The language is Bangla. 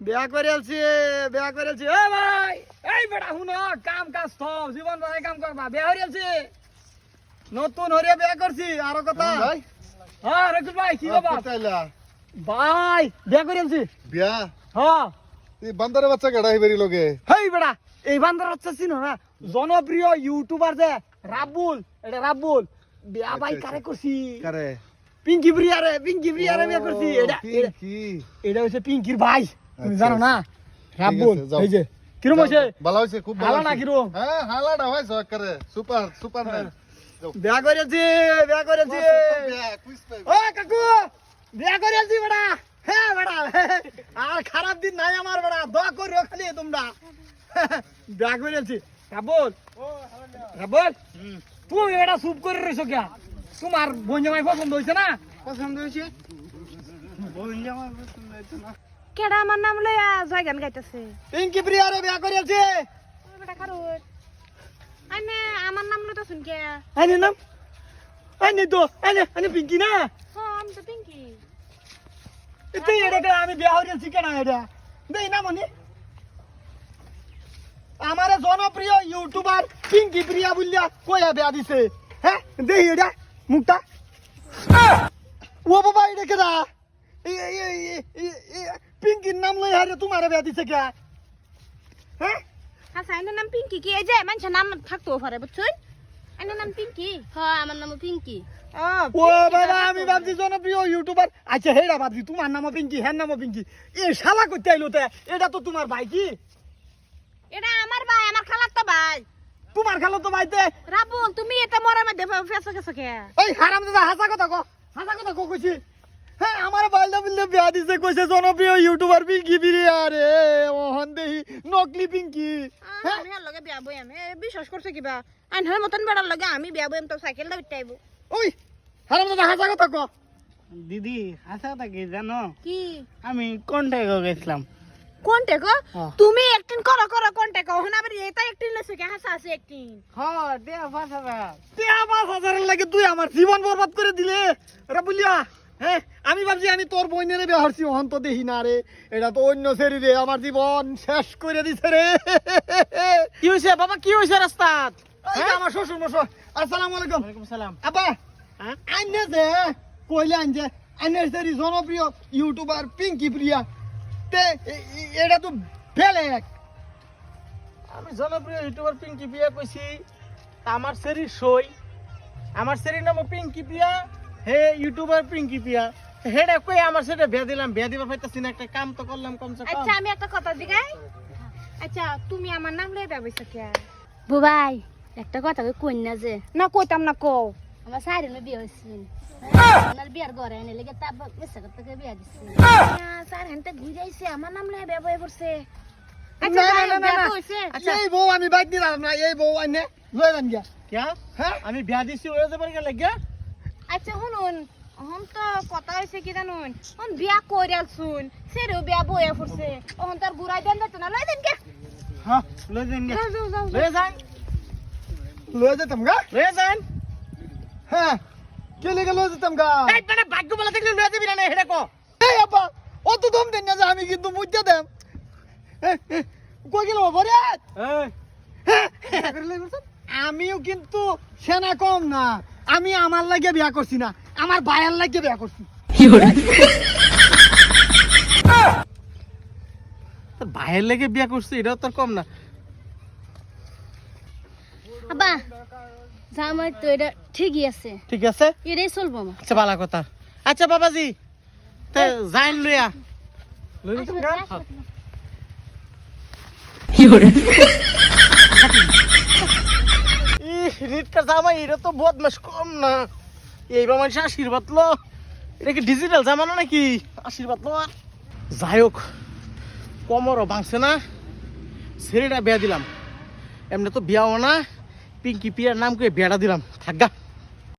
বিয়া করে আলছি বিয়া করে আলছি। এ ভাই এই বেটা হুন কাম কাজ সব জীবন ভাই কাম করবা বিয়া হয়ে আলছি। নতুন হরিয়া বিয়া করছি আরও কথা। ভাই। হ্যাঁ রকুল ভাই কি বাবা কোথাইলা ভাই বিয়া করে আলছি। বিয়া? হ্যাঁ। এই বান্দারের বাচ্চা কেডা হেবেরি লগে? হেই বেটা এই বান্দার হচ্ছে চিনো না? জনপ্রিয় ইউটিউবার যে রাবুল এটা রাবুল বিয়া ভাই আচ্ছা, কারে আচ্ছা। করছি? কারে? পিঙ্কি প্রিয়ারে পিঙ্কি প্রিয়ারে বিয়া করছি। এটা এটা হচ্ছে পিঙ্কির ভাই। তুমি আচ্ছা, জানো না রাবুল এই যে কিরম হয়েছে? ভালো হইছে খুব ভালো না কিরম? হ্যাঁ হালাটা হইছে একেবারে। Super super man. বিয়া করেছি বিয়া করেছি। ও কাকু বিয়া করেছি বেটা। হ্যাঁ বেটা আর খারাপ দিন নাই আমার বেটা। দোয়া করিও খালি তোমরা। বিয়া করেছি। রাবুল রাবুল তুমি এটা চুপ করে রয়েছো কে তোমার বোন জামাই পছন্দ হয়েছে না? পছন্দ হইছে বোন জামাই পছন্দ হইছে না। কেডা আমার নাম লইয়া জয় গান গাইতেছে? পিঙ্কি প্রিয়ারে বিয়া করেছি ওই বেটা কারুর আইনে আমার নাম লইতা শুন কে? আইনে নাম? আইনে তো আইনে আইনে পিঙ্কি না? হ আমি তো পিঙ্কি। এতে এটা আমি বিয়া হয়েছি কেনা এটা? দেই না মনে। আমার জনপ্রিয় ইউটিউবার পিঙ্কি প্রিয়া বুলিয়া কয়া বিয়া দিছে। হ্যাঁ দেই এটা মুখটা। ও বাবা এটা কেডা? পিঙ্কির নাম লই হারে তোমার বিয়া দিছে কে? হ্যাঁ আচ্ছা আইনের নাম পিঙ্কি কি? এই যে মানুষের নাম থাকতেও পারে বুঝছুন আইনের নাম পিঙ্কি? হ আমার নাম পিঙ্কি। ও বাবা আমি ভাবছি জনপ্রিয় ইউটিউবার। আচ্ছা হেডা ভাবছি তোমার নামও পিঙ্কি হ্যাঁ নামও পিঙ্কি। এ শালা করতে আইলো তে এটা তো তোমার ভাই কি? এটা আমার ভাই আমার খালার তো ভাই। তোমার খালো তো ভাইতে রাবুল তুমি এটা মরার মধ্যে ফেসে গেছো কে? এই হারাম দাদা হাসা কথা কো হাসা কথা কো কইছি। হ্যাঁ আমার বাইলদা বিলদা বিয়া দিছে কইছে জনপ্রিয় ইউটিউবার পিঙ্কি বিরিয়া রে ওহন দেহি নকলি পিঙ্কি হ্যাঁ। আমি আর লগে বিয়া বই আমি বিশ্বাস করছে কিবা? আইনের মতন বেড়ার লগে আমি বিয়া বই তো সাইকেল দা উঠাইবো। ওই হারাম দাদা হাসা কথা কো। দিদি আশা থাকি জানো? কি? আমি কন্ট্যাক্ট গেছিলাম। কোনটা গো হ্যাঁ। তুমি একটিন করো করো কোনটা গো হন আবার এটা একটিন লইছে কে হাসা আছে একটিন। হ্যাঁ দেয়া পাঁচ হাজার। টিয়া পাঁচ হাজারের লাগে তুই আমার জীবন বরবাদ করে দিলে। রে বুলিয়া। হ্যাঁ আমি ভাবছি আমি তোর বইনের বিয়া হরছি ওহন তো দেখি না রে। এটা তো অন্য সেরি রে আমার জীবন শেষ করে দিছে রে। কি হয়েছে বাবা কি হয়েছে রাস্তাত এই যে আমার শ্বশুর মশাই আসসালামু আলাইকুম। ওয়ালাইকুম সালাম। আব্বা হ্যাঁ? আইনে যে কইলে আইন যে আইনের সেরি জনপ্রিয় ইউটিউবার পিঙ্কি প্রিয়া তে এটা তো বেলেগ। আমি জনপ্রিয় ইউটিউবার পিঙ্কি পিয়া কইছি আমার সেরি সই। আমার সেরি নাম পিঙ্কি পিয়া হে ইউটিউবার পিঙ্কি পিয়া হেডা কই আমার সেটা বিয়া দিলাম বিয়া দিবার পাইতাছি না একটা কাম তো করলাম কমসে কম। আচ্ছা আমি একটা কথা দিগাই। আচ্ছা তুমি আমার নাম লয়ে যাবে কে? বুবাই একটা কথা কই কই না যে। না কইতাম না কও। আমার সাইরের বিয়ে হয়েছিল ওনার বিয়ার ঘরে এনে লেগে তাপ বেসা করতে বিয়া দিচ্ছে স্যার হেনতে ঘুরে আইছে আমার নাম লয়ে বিয়া বই পড়ছে। আচ্ছা না, না, না, না। হইছে? এই বউ আমি বাইক দিলাম না এই বউ আইনে লয়ে যান গিয়া। কিয়া হ্যাঁ? আমি বিয়া দিছি ওই যাবার গেলে গিয়া। আচ্ছা শুনুন অহন তো কথা হইছে কি জানুন অন বিয়া কইরাল শুন সেরেও বিয়া বইয়া পড়ছে অহন তার ঘুরাই দেন দিত না লই দেন কে হ্যাঁ লই যাও যাও লই যান লয়ে যেতাম গা লই যান হ্যাঁ কে লেগে লয়ে যেতাম গা এই মানে ভাগ্য বলা দেখলে লই যাবি না না হেডা কো এই আপা অত দম দেন না যে আমি কিন্তু মুদ্দা দেম কই গেল বরে এই আমিও কিন্তু সেনা কম না আমি আমার লাগে বিয়া করছি না আমার ভাইয়ের লাগে বিয়া করছি। ভাইয়ের লেগে বিয়া করছিস এটাও তোর কম না। আব্বা জামাই তো এটা ঠিকই আছে। ঠিক আছে? এটাই চলবো আমার। আচ্ছা ভালো কথা। আচ্ছা বাবাজি তে যাইন লইয়া। লই বদমাস কম না। কি ডিজিটাল জামানো নাকি। যাই হোক না। ছেলেটা বিয়া দিলাম। এমনি তো বিয়াও না। পিঙ্কি পিয়ার নাম করে বিয়াটা দিলাম। থাকগা